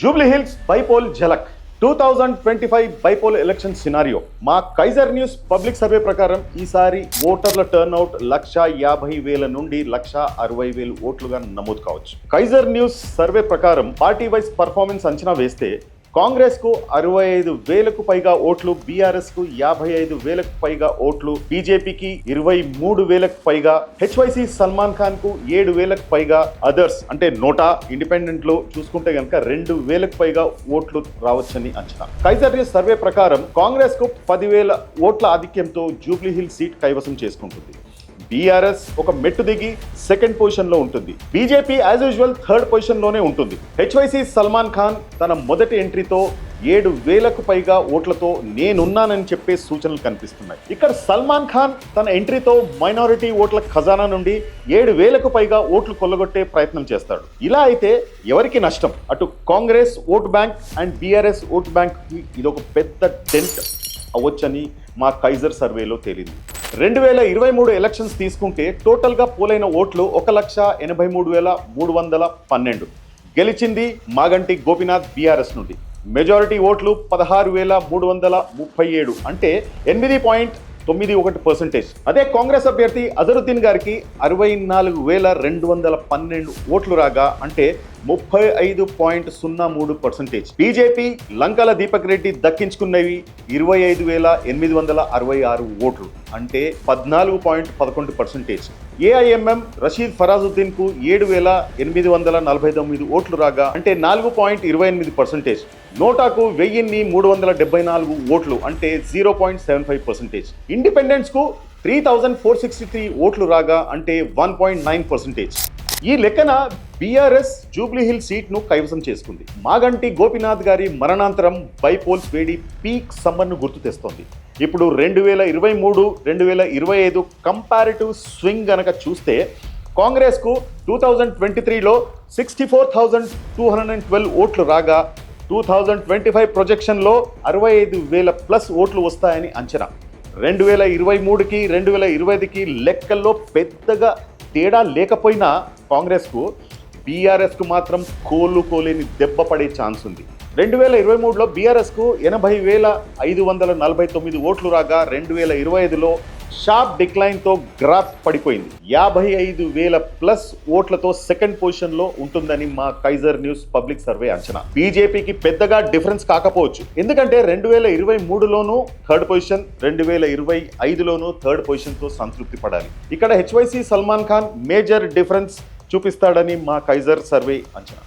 Jubilee Hills bypoll ఝలక్. Two thousand twenty five bypoll election scenario. మా Kaiser news public survey ప్రకారం ఈసారి ఓటర్ల turn out లక్ష యాభై వేల నుండి లక్ష అరవై వేలు ఓట్లుగా నమోదు కావచ్చు. కైజర్ న్యూస్ సర్వే ప్రకారం పార్టీ వైజ్ పర్ఫార్మెన్స్ అంచనా వేస్తే కాంగ్రెస్కు అరవై ఐదు వేలకు పైగా ఓట్లు బీఆర్ఎస్కు యాభై ఐదు వేలకు పైగా ఓట్లు బీజేపీకి ఇరవై మూడు వేలకు పైగా హెచ్వైసి సల్మాన్ ఖాన్కు ఏడు వేలకు పైగా అదర్స్ అంటే నోటా ఇండిపెండెంట్లో చూసుకుంటే కనుక రెండు వేలకు పైగా ఓట్లు రావచ్చని అంచనా. కైజర్ న్యూస్ సర్వే ప్రకారం కాంగ్రెస్కు పదివేల ఓట్ల ఆధిక్యంతో జూబ్లీహిల్ సీట్ కైవసం చేసుకుంటుంది. బీఆర్ఎస్ ఒక మెట్టు దిగి సెకండ్ పొజిషన్లో ఉంటుంది. బీజేపీ యాజ్ యూజువల్ థర్డ్ పొజిషన్లోనే ఉంటుంది. హెచ్వైసీ సల్మాన్ ఖాన్ తన మొదటి ఎంట్రీతో ఏడు వేలకు పైగా ఓట్లతో నేనున్నానని చెప్పే సూచనలు కనిపిస్తున్నాయి. ఇక్కడ సల్మాన్ ఖాన్ తన ఎంట్రీతో మైనారిటీ ఓట్ల ఖజానా నుండి ఏడు వేలకు పైగా ఓట్లు కొల్లగొట్టే ప్రయత్నం చేస్తాడు. ఇలా అయితే ఎవరికి నష్టం? అటు Congress vote bank and BRS vote bank ఇది ఒక పెద్ద డెంట్ అవ్వచ్చని మా కైజర్ సర్వేలో తేలింది. రెండు వేల ఇరవై మూడు ఎలక్షన్స్ తీసుకుంటే టోటల్గా పోలైన ఓట్లు ఒక లక్ష ఎనభై మూడు వేల మూడు వందల పన్నెండు. గెలిచింది మాగంటి గోపినాథ్ బీఆర్ఎస్ నుండి. మెజారిటీ ఓట్లు పదహారు వేల మూడు వందల ముప్పై ఏడు. అంటే ఎనిమిది పాయింట్ తొమ్మిది ఒకటి పర్సెంటేజ్ అదే కాంగ్రెస్ అభ్యర్థి అజరుద్దీన్ గారికి అరవై నాలుగు వేల రెండు వందల పన్నెండు ఓట్లు రాగా అంటే ముప్పై ఐదు పాయింట్ సున్నా మూడు పర్సెంటేజ్ బీజేపీ లంకల దీపక్ రెడ్డి దక్కించుకున్నవి ఇరవై ఐదు వేల ఎనిమిది వందల అరవై ఆరు ఓట్లు. అంటే పద్నాలుగు పాయింట్ పదకొండు పర్సెంటేజ్ ఏఐఎంఎం రషీద్ ఫరాజుద్దీన్కు ఏడు వేల ఎనిమిది వందల నలభై తొమ్మిది ఓట్లు రాగా అంటే నాలుగు పాయింట్ ఇరవై ఎనిమిది పర్సెంటేజ్ నోటాకు వెయ్యిన్ని మూడు వందల డెబ్బై నాలుగు ఓట్లు అంటే zero point seven five percentage. ఇండిపెండెన్స్కు three thousand four sixty three ఓట్లు రాగా అంటే వన్ పాయింట్ నైన్ పర్సెంటేజ్. ఈ లెక్కన బీఆర్ఎస్ జూబ్లీహిల్ సీట్ను సీట్ను కైవసం చేసుకుంది. మాగంటి గోపినాథ్ గారి మరణాంతరం బైపోల్స్ వేడి పీక్ సమ్మర్ను గుర్తు తెస్తోంది. ఇప్పుడు రెండు వేల ఇరవై మూడు రెండు వేల ఇరవై ఐదు కంపారిటివ్ స్వింగ్ గనక చూస్తే కాంగ్రెస్కు టూ థౌజండ్ ట్వంటీ త్రీలో sixty four thousand two hundred and twelve ఓట్లు రాగా టూ థౌజండ్ ట్వంటీ ఫైవ్ ప్రొజెక్షన్లో అరవై ఐదు వేల ప్లస్ ఓట్లు వస్తాయని అంచనా. రెండు వేల ఇరవై మూడుకి రెండు వేల ఇరవైకి లెక్కల్లో పెద్దగా తేడా లేకపోయినా కాంగ్రెస్కు బీఆర్ఎస్కు మాత్రం కోలుకోలేని దెబ్బ పడే ఛాన్స్ ఉంది. రెండు వేల ఇరవై మూడులో బీఆర్ఎస్కు ఎనభై వేల ఐదు వందల నలభై తొమ్మిది ఓట్లు రాగా రెండు వేల ఇరవై ఐదులో షార్ప్ డిక్లైన్తో గ్రాఫ్ పడిపోయింది. యాభై ఐదు వేల ప్లస్ ఓట్లతో సెకండ్ పొజిషన్లో ఉంటుందని మా కైజర్ న్యూస్ పబ్లిక్ సర్వే అంచనా. బీజేపీకి పెద్దగా డిఫరెన్స్ కాకపోవచ్చు. ఎందుకంటే రెండు వేల ఇరవై మూడులోనూ థర్డ్ పొజిషన్ రెండు వేల ఇరవై ఐదులోనూ థర్డ్ పొజిషన్తో సంతృప్తి పడాలి. ఇక్కడ HYC Salman Khan major difference చూపిస్తాడని మా కైజర్ సర్వే అంచనా.